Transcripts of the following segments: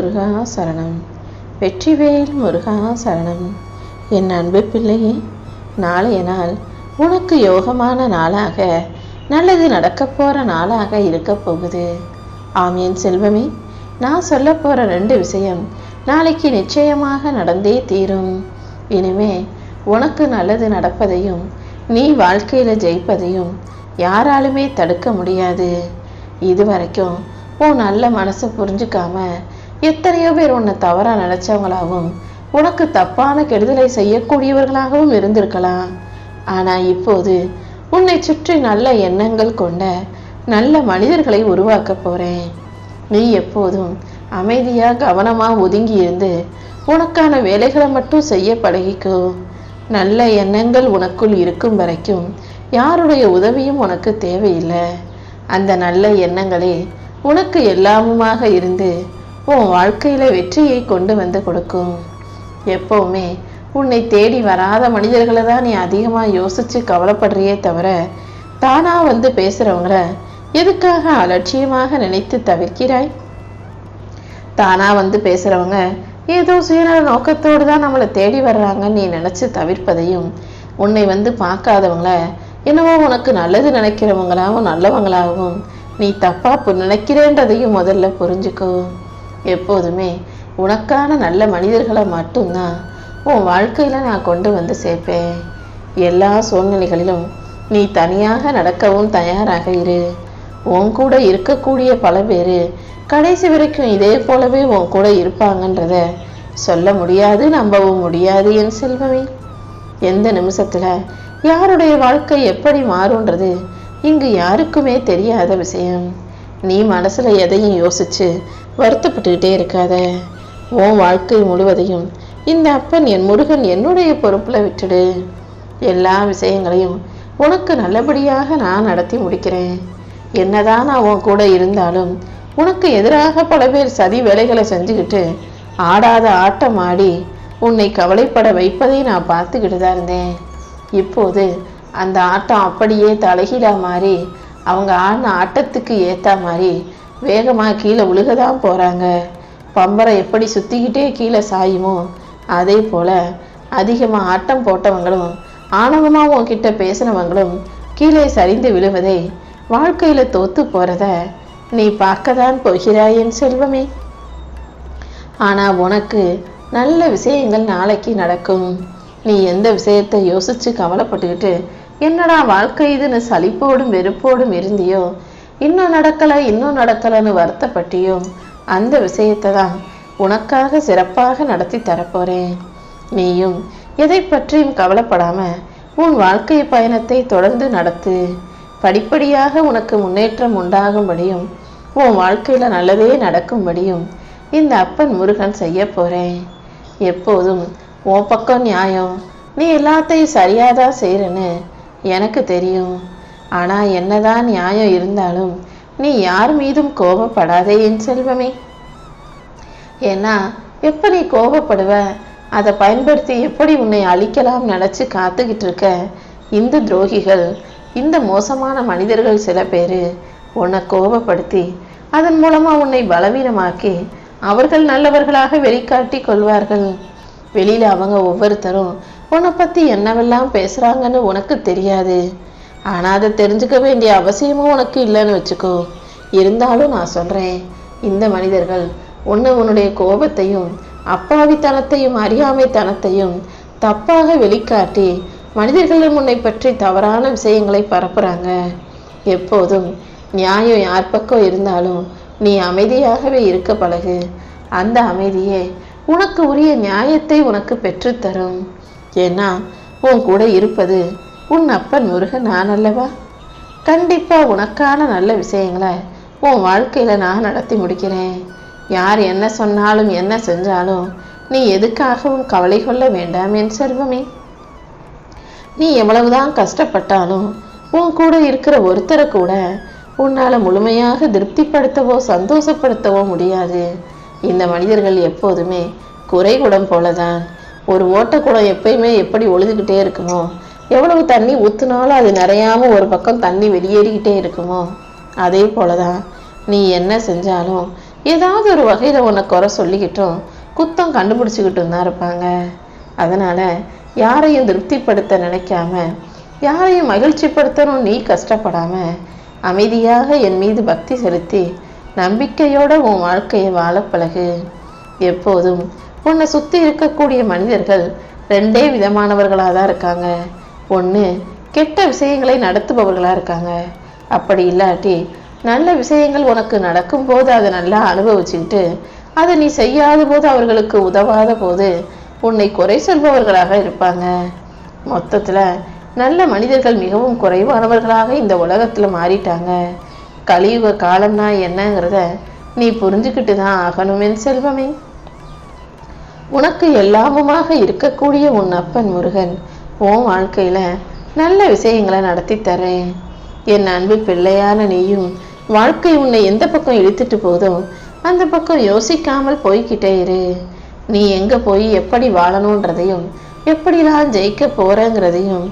முருகா சரணம். வெற்றிவேல் முருகா சரணம். என் அன்பு பிள்ளையே நாளைய நாள் உனக்கு யோகமான நாளாக நல்லது நடக்கப் போகிற நாளாக இருக்க போகுது. ஆம் என் செல்வமே நான் சொல்ல போகிற ரெண்டு விஷயம் நாளைக்கு நிச்சயமாக நடந்தே தீரும். இனிமே உனக்கு நல்லது நடப்பதையும் நீ வாழ்க்கையில் ஜெயிப்பதையும் யாராலுமே தடுக்க முடியாது. இது வரைக்கும் உன் நல்ல மனசை புரிஞ்சுக்காம எத்தனையோ பேர் உன்னை தவறாக நினச்சவங்களாகவும் உனக்கு தப்பான கெடுதலை செய்யக்கூடியவர்களாகவும் இருந்திருக்கலாம். ஆனால் இப்போது உன்னை சுற்றி நல்ல எண்ணங்கள் கொண்ட நல்ல மனிதர்களை உருவாக்க போகிறேன் நீ எப்போதும் அமைதியாக கவனமாக ஒதுங்கி இருந்து உனக்கான வேலைகளை மட்டும் செய்ய பழகிக்கோ. நல்ல எண்ணங்கள் உனக்குள் இருக்கும் வரைக்கும் யாருடைய உதவியும் உனக்கு தேவையில்லை. அந்த நல்ல எண்ணங்களே உனக்கு எல்லாமுமாக இருந்து உன் வாழ்க்கையில வெற்றியை கொண்டு வந்து கொடுக்கும். எப்பவுமே உன்னை தேடி வராத மனிதர்களை தான் நீ அதிகமாக யோசிச்சு கவலைப்படுறியே தவிர தானா வந்து பேசுறவங்கள எதுக்காக அலட்சியமாக நினைத்து தவிர்க்கிறாய்? தானா வந்து பேசுறவங்க ஏதோ சுயநல நோக்கத்தோடு தான் நம்மளை தேடி வர்றாங்கன்னு நீ நினைச்சு தவிர்ப்பதையும் உன்னை வந்து பார்க்காதவங்கள என்னவோ உனக்கு நல்லது நினைக்கிறவங்களாகவும் நல்லவங்களாகவும் நீ தப்பா நினைக்கிறேன்றதையும் முதல்ல புரிஞ்சுக்கோ. எப்போதுமே உனக்கான நல்ல மனிதர்களை மட்டும்தான் உன் வாழ்க்கையில் நான் கொண்டு வந்து சேர்ப்பேன். எல்லா சூழ்நிலைகளிலும் நீ தனியாக நடக்கவும் தயாராக இரு. உன் கூட இருக்கக்கூடிய பல பேர் கடைசி வரைக்கும் இதே போலவே உன் கூட இருப்பாங்கன்றத சொல்ல முடியாது நம்பவும் முடியாது என் செல்வமே. எந்த நிமிஷத்தில் யாருடைய வாழ்க்கை எப்படி மாறும்ன்றது இங்கு யாருக்குமே தெரியாத விஷயம். நீ மனசில் எதையும் யோசிச்சு வருத்தப்பட்டுக்கிட்டே இருக்காத. உன் வாழ்க்கை முழுவதையும் இந்த அப்பன் என் முருகன் என்னுடைய பொறுப்பில் விட்டுடு. எல்லா விஷயங்களையும் உனக்கு நல்லபடியாக நான் நடத்தி முடிக்கிறேன். என்னதான் நான் உன் கூட இருந்தாலும் உனக்கு எதிராக பல பேர் சதி வேலைகளை செஞ்சுக்கிட்டு ஆடாத ஆட்டம் ஆடி உன்னை கவலைப்பட வைப்பதை நான் பார்த்துக்கிட்டு தான் இருந்தேன். இப்போது அந்த ஆட்டம் அப்படியே தலைகீழாக மாறி அவங்க ஆடின ஆட்டத்துக்கு ஏற்ற மாதிரி வேகமாக கீழே விழுக தான் போகிறாங்க பம்பரை எப்படி சுற்றிக்கிட்டே கீழே சாயுமோ அதே போல் அதிகமாக ஆட்டம் போட்டவங்களும் ஆணவமாக உன்கிட்ட பேசினவங்களும் கீழே சரிந்து விழுவதை வாழ்க்கையில் தோத்து போகிறத நீ பார்க்க தான் போகிறாய் என் செல்வமே. ஆனால் உனக்கு நல்ல விஷயங்கள் நாளைக்கு நடக்கும். நீ எந்த விஷயத்தை யோசிச்சு கவலைப்பட்டுக்கிட்டு என்னடா வாழ்க்கை இதுன்னு சலிப்போடும் வெறுப்போடும் இருந்தியோ இன்னும் நடக்கலை இன்னும் நடக்கலைன்னு வருத்தப்பட்டியும் அந்த விஷயத்தை தான் உனக்காக சிறப்பாக நடத்தி தரப்போறேன். நீயும் எதை பற்றியும் கவலைப்படாம உன் வாழ்க்கை பயணத்தை தொடர்ந்து நடத்து. படிப்படியாக உனக்கு முன்னேற்றம் உண்டாகும்படியும் உன் வாழ்க்கையில் நல்லதே நடக்கும்படியும் இந்த அப்பன் முருகன் செய்ய போறேன். எப்போதும் உன் பக்கம் நியாயம் நீ எல்லாத்தையும் சரியாதான் செய்கிறன்னு எனக்கு தெரியும். ஆனா என்னதான் நியாயம் இருந்தாலும் நீ யார் மீதும் கோபப்படாதே என் செல்வமே. ஏன்னா எப்போ நீ கோபப்படுவ? அதை பயன்படுத்தி எப்படி உன்னை அழிக்கலாம் நினச்சி காத்துக்கிட்டு இருக்க? இந்த துரோகிகள் இந்த மோசமான மனிதர்கள் சில பேர் உன்னை கோபப்படுத்தி அதன் மூலமா உன்னை பலவீனமாக்கி அவர்கள் நல்லவர்களாக வெளிக்காட்டி கொள்வார்கள். வெளியில அவங்க ஒவ்வொருத்தரும் உன்னை பத்தி என்னவெல்லாம் பேசுறாங்கன்னு உனக்கு தெரியாது. ஆனால் அதை தெரிஞ்சுக்க வேண்டிய அவசியமும் உனக்கு இல்லைன்னு வச்சுக்கோ. இருந்தாலும் நான் சொல்கிறேன் இந்த மனிதர்கள் ஒன்று உன்னுடைய கோபத்தையும் அப்பாவித்தனத்தையும் அறியாமைத்தனத்தையும் தப்பாக வெளிக்காட்டி மனிதர்களின் உன்னை பற்றி தவறான விஷயங்களை பரப்புகிறாங்க எப்போதும் நியாயம் யார் பக்கம் இருந்தாலும் நீ அமைதியாகவே இருக்க பழகு. அந்த அமைதியே உனக்கு உரிய நியாயத்தை உனக்கு பெற்றுத்தரும். ஏன்னா உன் கூட இருப்பது உன் அப்பன் முருகன் நான் அல்லவா? கண்டிப்பாக உனக்கான நல்ல விஷயங்களை உன் வாழ்க்கையில நான் நடத்தி முடிக்கிறேன். யார் என்ன சொன்னாலும் என்ன செஞ்சாலும் நீ எதுக்காகவும் கவலை கொள்ள வேண்டாம் என் செல்வமே. நீ எவ்வளவுதான் கஷ்டப்பட்டாலும் உன் கூட இருக்கிற ஒருத்தரை கூட உன்னால் முழுமையாக திருப்திப்படுத்தவோ சந்தோஷப்படுத்தவோ முடியாது. இந்த மனிதர்கள் எப்போதுமே குறைகுடம் போலதான். ஒரு ஓட்டக்குடம் எப்பயுமே எப்படி ஒழுதுகிட்டே இருக்குமோ எவ்வளவு தண்ணி ஊற்றுனாலும் அது நிறையாம ஒரு பக்கம் தண்ணி வெளியேறிக்கிட்டே இருக்குமோ? அதே போலதான் நீ என்ன செஞ்சாலும் ஏதாவது ஒரு வகையில் உன்னை குறை சொல்லிக்கிட்டும் குத்தம் கண்டுபிடிச்சிக்கிட்டும் தான் இருப்பாங்க. அதனால் யாரையும் திருப்திப்படுத்த நினைக்காம யாரையும் மகிழ்ச்சிப்படுத்தணும் நீ கஷ்டப்படாம அமைதியாக என் மீது பக்தி செலுத்தி நம்பிக்கையோட உன் வாழ்க்கையை வாழ பழகு. எப்போதும் உன்னை சுற்றி இருக்கக்கூடிய மனிதர்கள் ரெண்டே விதமானவர்களாக தான் இருக்காங்க. ஒன்று கெட்ட விஷயங்களை நடத்துபவர்களாக இருக்காங்க. அப்படி இல்லாட்டி நல்ல விஷயங்கள் உனக்கு நடக்கும் போது அதை நல்லா அனுபவிச்சுக்கிட்டு அதை நீ செய்யாத போது அவர்களுக்கு உதவாத போது உன்னை குறை சொல்பவர்களாக இருப்பாங்க. மொத்தத்தில் நல்ல மனிதர்கள் மிகவும் குறைவானவர்களாக இந்த உலகத்தில் மாறிட்டாங்க. கலியுக காலம்னா என்னங்கிறத நீ புரிஞ்சுக்கிட்டு தான் ஆகணும் என் செல்வமே. உனக்கு எல்லாமுமாக இருக்கக்கூடிய உன் அப்பன் முருகன் உன் வாழ்க்கையில் நல்ல விஷயங்களை நடத்தி தரேன். என் அன்பு பிள்ளையான நீயும் வாழ்க்கை உன்னை எந்த பக்கம் இழுத்துட்டு போதோ அந்த பக்கம் யோசிக்காமல் போய்கிட்டே இரு. நீ எங்கே போய் எப்படி வாழணுன்றதையும் எப்படிலாம் ஜெயிக்க போகிறேங்கிறதையும்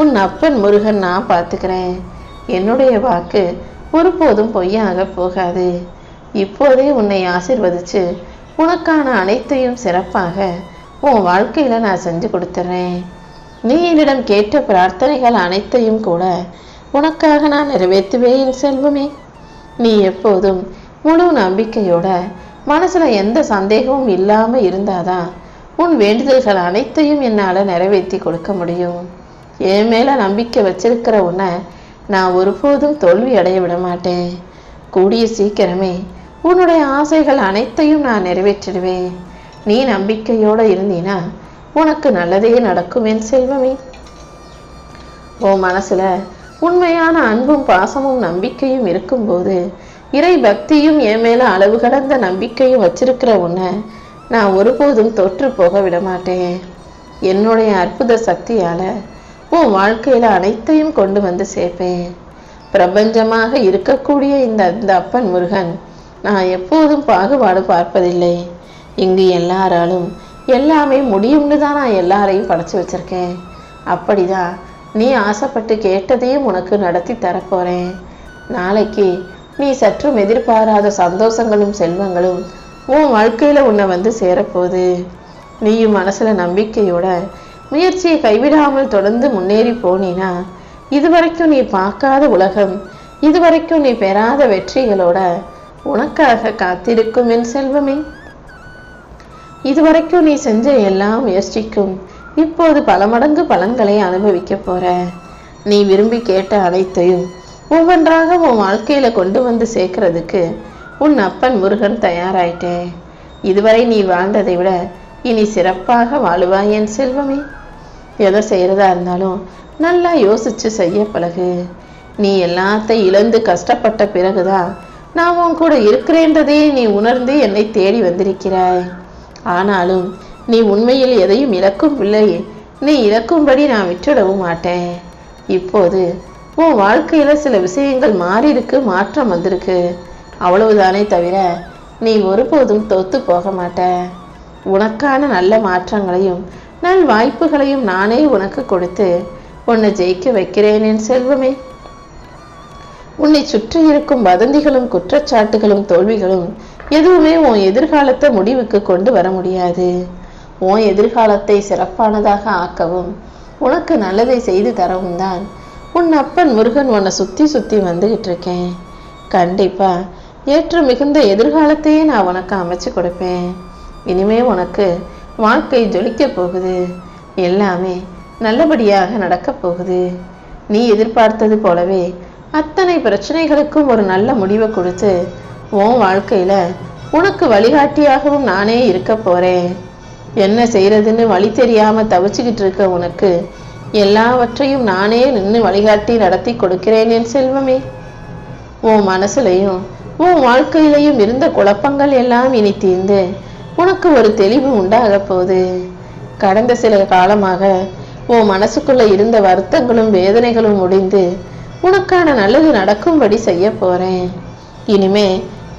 உன் அப்பன் முருகன் நான் பார்த்துக்கிறேன். என்னுடைய வாக்கு ஒருபோதும் பொய்யாக போகாது. இப்போதே உன்னை ஆசிர்வதிச்சு உனக்கான அனைத்தையும் சிறப்பாக உன் வாழ்க்கையில் நான் செஞ்சு கொடுத்துட்றேன் நீ என்னிடம் கேட்ட பிரார்த்தனைகள் அனைத்தையும் கூட உனக்காக நான் நிறைவேற்றுவேன் என் செல்வமே. நீ எப்போதும் முழு நம்பிக்கையோட மனசுல எந்த சந்தேகமும் இல்லாம இருந்தாதான் உன் வேண்டுதல்கள் அனைத்தையும் என்னால நிறைவேற்றி கொடுக்க முடியும். என் மேல நம்பிக்கை வச்சிருக்கிற உன்னை நான் ஒருபோதும் தோல்வி அடைய விட மாட்டேன். கூடிய சீக்கிரமே உன்னுடைய ஆசைகள் அனைத்தையும் நான் நிறைவேற்றிடுவேன். நீ நம்பிக்கையோட இருந்தீனா உனக்கு நல்லதே நடக்கும் என் செல்வமே. உன் மனசுல உண்மையான அன்பும் பாசமும் நம்பிக்கையும் இருக்கும்போது இறை பக்தியும் என் மேல அளவு கடந்த நம்பிக்கையும் வச்சிருக்கிற உன்னை நான் ஒருபோதும் தொற்று போக விட மாட்டேன் என்னுடைய அற்புத சக்தியால உன் வாழ்க்கையில அனைத்தையும் கொண்டு வந்து சேர்ப்பேன். பிரபஞ்சமாக இருக்கக்கூடிய இந்த இந்த அப்பன் முருகன் நான் எப்போதும் பாகுபாடு பார்ப்பதில்லை. இங்கு எல்லாராலும் எல்லாமே முடியும்னு தான் நான் எல்லாரையும் படைச்சு வச்சிருக்கேன். அப்படிதான் நீ ஆசைப்பட்டு கேட்டதையும் உனக்கு நடத்தி தரப்போகிறேன் நாளைக்கு நீ சற்றும் எதிர்பாராத சந்தோஷங்களும் செல்வங்களும் உன் வாழ்க்கையில் உன்னை வந்து சேரப்போகுது. நீயும் மனசில் நம்பிக்கையோட முயற்சியை கைவிடாமல் தொடர்ந்து முன்னேறி போனீனா இதுவரைக்கும் நீ பார்க்காத உலகம் இதுவரைக்கும் நீ பெறாத வெற்றிகளோட உனக்காக காத்திருக்கும் என் செல்வமே. இதுவரைக்கும் நீ செஞ்ச எல்லா முயற்சிக்கும் இப்போது பல மடங்கு பலன்களை அனுபவிக்க போற. நீ விரும்பி கேட்ட அனைத்தையும் ஒவ்வொன்றாக உன் வாழ்க்கையில கொண்டு வந்து சேர்க்கறதுக்கு உன் அப்பன் முருகன் தயாராயிட்டே. இதுவரை நீ வாழ்ந்ததை விட இனி சிறப்பாக வாழுவாய் என் செல்வமே. எதை செய்யறதா இருந்தாலும் நல்லா யோசிச்சு செய்ய பழகு. நீ எல்லாத்தையும் இழந்து கஷ்டப்பட்ட பிறகுதான் நான் உன் கூட இருக்கிறேன்றதே நீ உணர்ந்து என்னை தேடி வந்திருக்கிறாய். ஆனாலும் நீ உண்மையில் எதையும் இழக்கும் பிள்ளை நீ இழக்கும்படி நான் விட்டுடவும் மாட்டேன். இப்போது உன் வாழ்க்கையில சில விஷயங்கள் மாறியிருக்கு மாற்றம் வந்திருக்கு. அவ்வளவுதானே தவிர நீ ஒருபோதும் தோத்து போக மாட்ட உனக்கான நல்ல மாற்றங்களையும் நல் வாய்ப்புகளையும் நானே உனக்கு கொடுத்து உன்னை ஜெயிக்க வைக்கிறேன் என் செல்வமே. உன்னை சுற்றி இருக்கும் வதந்திகளும் குற்றச்சாட்டுகளும் தோல்விகளும் எதுவுமே உன் எதிர்காலத்தை முடிவுக்கு கொண்டு வர முடியாது. உன் எதிர்காலத்தை சிறப்பானதாக ஆக்கவும் உனக்கு நல்லதை செய்து தரவும் தான் உன் அப்பன் முருகன் உன்னை சுற்றி சுற்றி வந்துகிட்டு இருக்கேன். கண்டிப்பா ஏற்ற மிகுந்த எதிர்காலத்தையே நான் உனக்கு அமைச்சு கொடுப்பேன். இனிமே உனக்கு வாழ்க்கை ஜொலிக்க போகுது. எல்லாமே நல்லபடியாக நடக்கப் போகுது. நீ எதிர்பார்த்தது போலவே அத்தனை பிரச்சனைகளுக்கும் ஒரு நல்ல முடிவை கொடுத்து உன் வாழ்க்கையில் உனக்கு வழிகாட்டியாகவும் நானே இருக்க போறேன். என்ன செய்யறதுன்னு வழி தெரியாமல் தவிச்சுக்கிட்டு இருக்க உனக்கு எல்லாவற்றையும் நானே நின்று வழிகாட்டி நடத்தி கொடுக்கிறேன் என் செல்வமே. உன் மனசுலையும் உன் வாழ்க்கையிலையும் இருந்த குழப்பங்கள் எல்லாம் இனி தீர்ந்து உனக்கு ஒரு தெளிவு உண்டாக போகுது. கடந்த சில காலமாக உன் மனசுக்குள்ளே இருந்த வருத்தங்களும் வேதனைகளும் முடிந்து உனக்கான நல்லது நடக்கும்படி செய்ய போகிறேன் இனிமே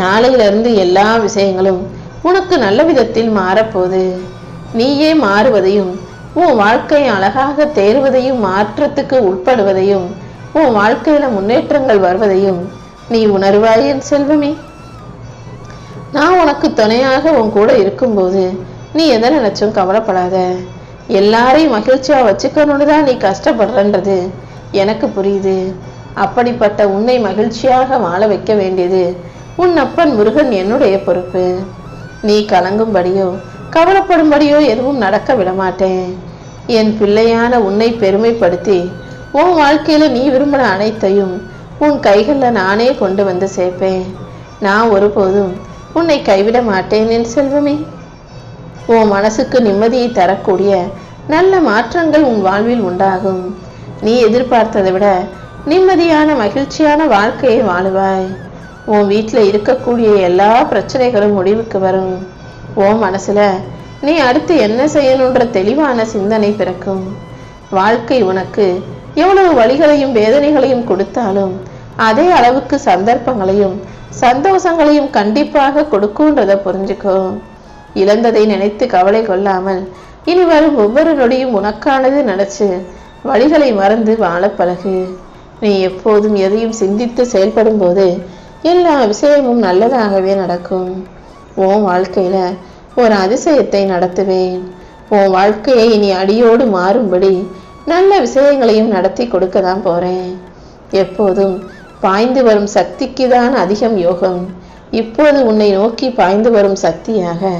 நாளையிலிருந்து எல்லா விஷயங்களும் உனக்கு நல்ல விதத்தில் மாறப்போகுது. நீயே மாறுவதையும் உன் வாழ்க்கை அழகாக தேர்வதையும் மாற்றத்துக்கு உட்படுவதையும் உன் வாழ்க்கையில முன்னேற்றங்கள் வருவதையும் நீ உணர்வாய் என் செல்வமே. நான் உனக்கு துணையாக உன் கூட இருக்கும்போது நீ எதை நினைச்சும் கவலைப்படாத. எல்லாரையும் மகிழ்ச்சியா வச்சுக்கணும்னு தான் நீ கஷ்டப்படுறன்றது எனக்கு புரியுது. அப்படிப்பட்ட உன்னை மகிழ்ச்சியாக வாழ வைக்க வேண்டியது உன் அப்பன் முருகன் என்னுடைய பொறுப்பு. நீ கலங்கும்படியோ கவலைப்படும்படியோ எதுவும் நடக்க விடமாட்டேன். என் பிள்ளையான உன்னை பெருமைப்படுத்தி உன் வாழ்க்கையில நீ விரும்பின அனைத்தையும் உன் கைகளில் நானே கொண்டு வந்து சேர்ப்பேன். நான் ஒருபோதும் உன்னை கைவிட மாட்டேன் என் செல்வமே. உன் மனசுக்கு நிம்மதியை தரக்கூடிய நல்ல மாற்றங்கள் உன் வாழ்வில் உண்டாகும். நீ எதிர்பார்த்ததை விட நிம்மதியான மகிழ்ச்சியான வாழ்க்கையை வாழுவாய். உன் வீட்டில் இருக்கக்கூடிய எல்லா பிரச்சனைகளும் முடிவுக்கு வரும். உன் மனசுல நீ அடுத்து என்ன செய்யணுன்ற தெளிவான சிந்தனை பிறக்கும். வாழ்க்கை உனக்கு எவ்வளவு வழிகளையும் வேதனைகளையும் கொடுத்தாலும் அதே அளவுக்கு சந்தர்ப்பங்களையும் சந்தோஷங்களையும் கண்டிப்பாக கொடுக்கும்ன்றதை புரிஞ்சுக்கோ. இழந்ததை நினைத்து கவலை கொள்ளாமல் இனி வரும் ஒவ்வொரு நொடியும் உனக்கானது நினைச்சு வழிகளை மறந்து வாழ பழகு. நீ எப்போதும் எதையும் சிந்தித்து செயல்படும் போது எல்லா விஷயமும் நல்லதாகவே நடக்கும். உன் வாழ்க்கையில் ஒரு அதிசயத்தை நடத்துவேன். உன் வாழ்க்கையை இனி அடியோடு மாறும்படி நல்ல விஷயங்களையும் நடத்தி கொடுக்க தான் போகிறேன் எப்போதும் பாய்ந்து வரும் சக்திக்கு தான் அதிகம் யோகம். இப்போது உன்னை நோக்கி பாய்ந்து வரும் சக்தியாக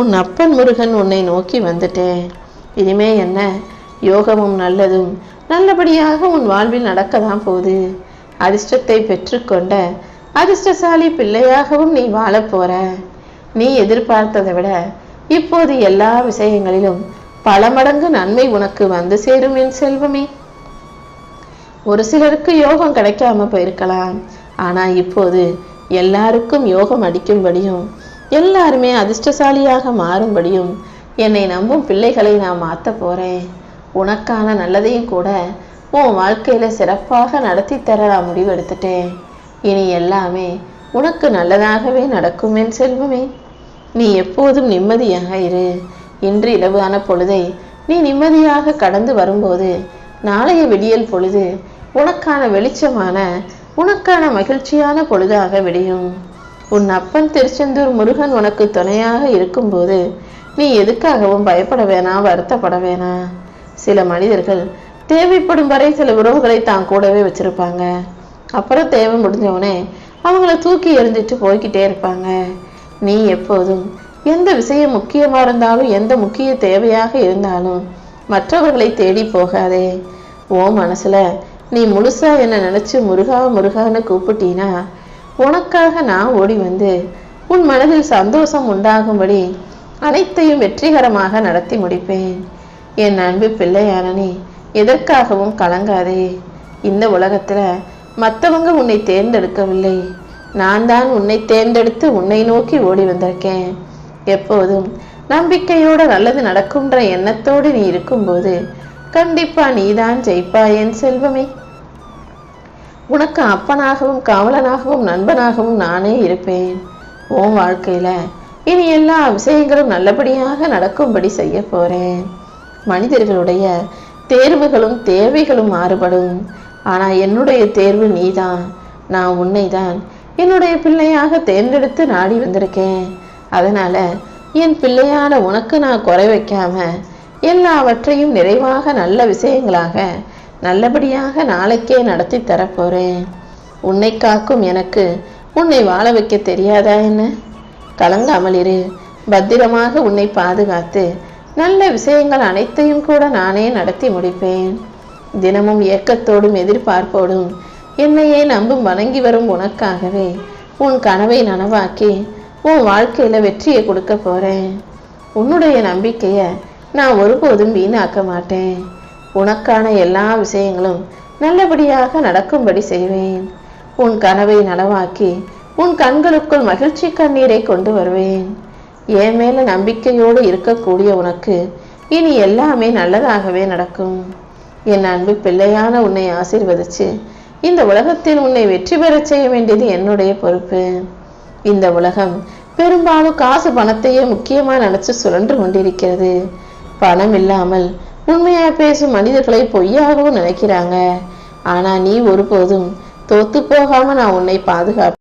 உன் அப்பன் முருகன் உன்னை நோக்கி வந்துட்டேன். இனிமே என்ன? யோகமும் நல்லதும் நல்லபடியாக உன் வாழ்வில் நடக்க தான் போகுது. அதிர்ஷ்டத்தை பெற்றுக்கொண்ட அதிர்ஷ்டசாலி பிள்ளையாகவும் நீ வாழப் போற நீ எதிர்பார்த்ததை விட இப்போது எல்லா விஷயங்களிலும் பல மடங்கு நன்மை உனக்கு வந்து சேரும் என் செல்வமே. ஒரு சிலருக்கு யோகம் கிடைக்காம போயிருக்கலாம். ஆனா இப்போது எல்லாருக்கும் யோகம் அடிக்கும்படியும் எல்லாருமே அதிர்ஷ்டசாலியாக மாறும்படியும் என்னை நம்பும் பிள்ளைகளை நான் மாற்ற போறேன். உனக்கான நல்லதையும் கூட உன் வாழ்க்கையில சிறப்பாக நடத்தி தர நான் முடிவெடுத்துட்டேன். இனி எல்லாமே உனக்கு நல்லதாகவே நடக்கும் என் செல்வமே. நீ எப்போதும் நிம்மதியாக இரு. இன்று இரவான பொழுதை நீ நிம்மதியாக கடந்து வரும்போது நாளைய விடியல் பொழுது உனக்கான வெளிச்சமான உனக்கான மகிழ்ச்சியான பொழுதாக விடியும். உன் அப்பன் திருச்செந்தூர் முருகன் உனக்கு துணையாக இருக்கும்போது நீ எதுக்காகவும் பயப்பட வேணாம் வருத்தப்பட வேணாம் சில மனிதர்கள் தேவைப்படும் வரை சில உறவுகளை தான் கூடவே வச்சிருப்பாங்க. அப்புறம் தேவை முடிஞ்சவனே அவங்கள தூக்கி எறிஞ்சிட்டு போய்கிட்டே இருப்பாங்க. நீ எப்போதும் எந்த விஷயம் முக்கியமாக இருந்தாலும் எந்த முக்கிய தேவையாக இருந்தாலும் மற்றவர்களை தேடி போகாதே. ஓ மனசுல நீ முழுசா என்னை நினச்சி முருகா முருகான்னு கூப்பிட்டீனா உனக்காக நான் ஓடி வந்து உன் மனதில் சந்தோஷம் உண்டாகும்படி அனைத்தையும் வெற்றிகரமாக நடத்தி முடிப்பேன். என் அன்பு பிள்ளையான நீ எதற்காகவும் கலங்காதே. இந்த உலகத்தில் மற்றவங்க உன்னை தேர்ந்தெடுக்கவில்லை. நான் தான் உன்னை தேர்ந்தெடுத்து உன்னை நோக்கி ஓடி வந்திருக்கேன். எப்போதும் நம்பிக்கையோட நல்லது நடக்கும்ன்ற எண்ணத்தோடு நீ இருக்கும்போது கண்டிப்பா நீதான் ஜெயிப்பா என் செல்வமே. உனக்கு அப்பனாகவும் காவலனாகவும் நண்பனாகவும் நானே இருப்பேன். உன் வாழ்க்கையில இனி எல்லா விஷயங்களும் நல்லபடியாக நடக்கும்படி செய்ய போறேன். மனிதர்களுடைய தேர்வுகளும் தேவைகளும் மாறுபடும். ஆனால் என்னுடைய தேர்வு நீதான். நான் உன்னை தான் என்னுடைய பிள்ளையாக தேர்ந்தெடுத்து நாடி வந்திருக்கேன். அதனால் என் பிள்ளையான உனக்கு நான் குறை வைக்காம எல்லாவற்றையும் நிறைவாக நல்ல விஷயங்களாக நல்லபடியாக நாளைக்கே நடத்தி தரப்போகிறேன் உன்னை காக்கும் எனக்கு உன்னை வாழ வைக்க தெரியாதா என்ன? கலங்காமல் இரு. பத்திரமாக உன்னை பாதுகாத்து நல்ல விஷயங்கள் அனைத்தையும் கூட நானே நடத்தி முடிப்பேன். தினமும் ஏக்கத்தோடும் எதிர்பார்ப்போடும் என்னையே நம்பும் வணங்கி வரும் உனக்காகவே உன் கனவை நனவாக்கி உன் வாழ்க்கையில் வெற்றியை கொடுக்க போகிறேன் உன்னுடைய நம்பிக்கையை நான் ஒருபோதும் வீணாக்க மாட்டேன். உனக்கான எல்லா விஷயங்களும் நல்லபடியாக நடக்கும்படி செய்வேன். உன் கனவை நனவாக்கி உன் கண்களுக்குள் மகிழ்ச்சி கண்ணீரை கொண்டு வருவேன். என் மேல நம்பிக்கையோடு இருக்கக்கூடிய உனக்கு இனி எல்லாமே நல்லதாகவே நடக்கும். என் அன்பு பிள்ளையான உன்னை ஆசீர்வதிச்சு இந்த உலகத்தில் உன்னை வெற்றி பெறச் செய்ய வேண்டியது என்னுடைய பொறுப்பு. இந்த உலகம் பெரும்பாலும் காசு பணத்தையே முக்கியமா நினைச்சு சுழன்று கொண்டிருக்கிறது. பணம் இல்லாமல் உண்மையா பேசும் மனிதர்களை பொய்யாகவும் நினைக்கிறாங்க. ஆனா நீ ஒருபோதும் தோத்து போகாம நான் உன்னை பாதுகாப்பேன்